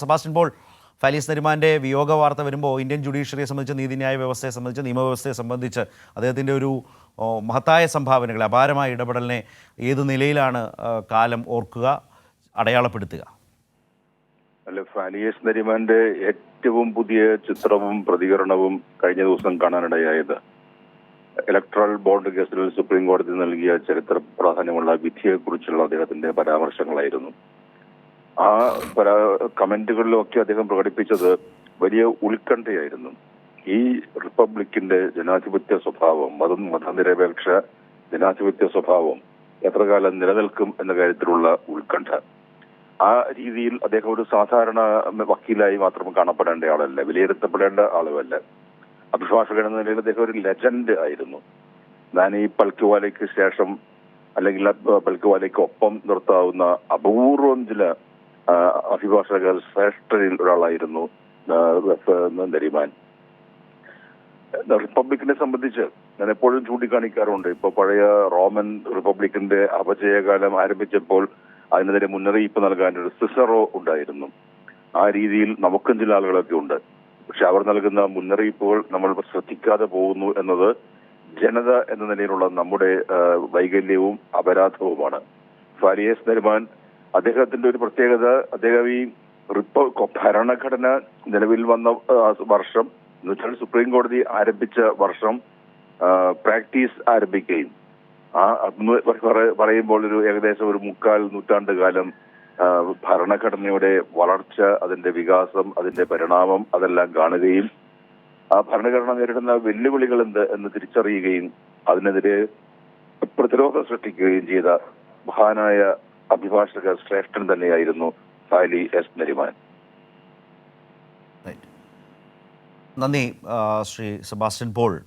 Sebastian Paul ഫലീസ് നരിമാന്റെ വിയോഗ വാർത്ത വരുമ്പോൾ Indian ജുഡീഷ്യറിയെ സംബന്ധിച്ച് നീതിന്യായ വ്യവസ്ഥയെ സംബന്ധിച്ച് നിയമവ്യവസ്ഥയെ സംബന്ധിച്ച് അദ്ദേഹത്തിന്റെ ഒരു മഹത്തായ സംഭാവനകളെ അപാരമായ ഇടപെടലിനെ ഏത് നിലയിലാണ് കാലം ഓർക്കുക അടയാളപ്പെടുത്തുക? അല്ല ഫാലിയസ് നരിമാന്റെ ഏറ്റവും പുതിയ ചിത്രവും പ്രതികരണവും കഴിഞ്ഞ ദിവസം കാണാനിടയായത്. ഇലക്ട്രൽ ബോണ്ട് കേസിൽ സുപ്രീം കോടതി നൽകിയ ചരിത്ര പ്രാധാന്യമുള്ള വിധിയെക്കുറിച്ചുള്ള അദ്ദേഹത്തിന്റെ പരാമർശങ്ങളായിരുന്നു. ആ കമന്റുകളിലും കമന്റുകളിലൊക്കെ അദ്ദേഹം പ്രകടിപ്പിച്ചത് വലിയ ഉത്കണ്ഠയായിരുന്നു. ഈ റിപ്പബ്ലിക്കിന്റെ ജനാധിപത്യ സ്വഭാവം മതം മതനിരപേക്ഷ ജനാധിപത്യ സ്വഭാവം എത്ര കാലം നിലനിൽക്കും എന്ന കാര്യത്തിലുള്ള ഉത്കണ്ഠ. ആ രീതിയിൽ അദ്ദേഹം ഒരു സാധാരണ വക്കീലായി മാത്രം കാണപ്പെടേണ്ട ആളല്ല വിലയിരുത്തപ്പെടേണ്ട ആളുമല്ല. അഭിഭാഷകൻ എന്ന നിലയിൽ അദ്ദേഹം ഒരു ലെജൻഡ് ആയിരുന്നു. ഞാൻ ഈ പൽക്കുവാലയ്ക്ക് ശേഷം അല്ലെങ്കിൽ പൽക്കുവാലയ്ക്ക് ഒപ്പം നിർത്താവുന്ന അപൂർവം ചില അഭിഭാഷകർ ശ്രേഷ്ഠരിൽ ഒരാളായിരുന്നു. നരിമാൻ. റിപ്പബ്ലിക്കിനെ സംബന്ധിച്ച് ഞാൻ എപ്പോഴും ചൂണ്ടിക്കാണിക്കാറുണ്ട്. ഇപ്പൊ പഴയ റോമൻ റിപ്പബ്ലിക്കിന്റെ അപജയകാലം ആരംഭിച്ചപ്പോൾ അതിനെതിരെ മുന്നറിയിപ്പ് നൽകാൻ ഒരു സിസറോ ഉണ്ടായിരുന്നു. ആ രീതിയിൽ നമുക്കും ചില ആളുകളൊക്കെ ഉണ്ട്. പക്ഷെ അവർ നൽകുന്ന മുന്നറിയിപ്പുകൾ നമ്മൾ ശ്രദ്ധിക്കാതെ പോകുന്നു എന്നത് ജനത എന്ന നിലയിലുള്ള നമ്മുടെ വൈകല്യവും അപരാധവുമാണ്. ഫാരിയസ് നരിമാൻ അദ്ദേഹത്തിന്റെ ഒരു പ്രത്യേകത അദ്ദേഹം ഈ റിപ്പ ഭരണഘടന നിലവിൽ വന്ന വർഷം എന്ന് വെച്ചാൽ സുപ്രീം കോടതി ആരംഭിച്ച വർഷം പ്രാക്ടീസ് ആരംഭിക്കുകയും. ആ പറയുമ്പോൾ ഒരു ഏകദേശം ഒരു മുക്കാൽ നൂറ്റാണ്ട് കാലം ഭരണഘടനയുടെ വളർച്ച അതിന്റെ വികാസം അതിന്റെ പരിണാമം അതെല്ലാം കാണുകയും ആ ഭരണഘടന നേരിടുന്ന വെല്ലുവിളികൾ എന്ത് എന്ന് തിരിച്ചറിയുകയും അതിനെതിരെ പ്രതിരോധം സൃഷ്ടിക്കുകയും ചെയ്ത മഹാനായ അഭിഭാഷക ശ്രേഷ്ഠൻ തന്നെയായിരുന്നു ഫാലി എസ് നരിമാൻ. നന്ദി ശ്രീ സെബാസ്റ്റ്യൻ പോൾ.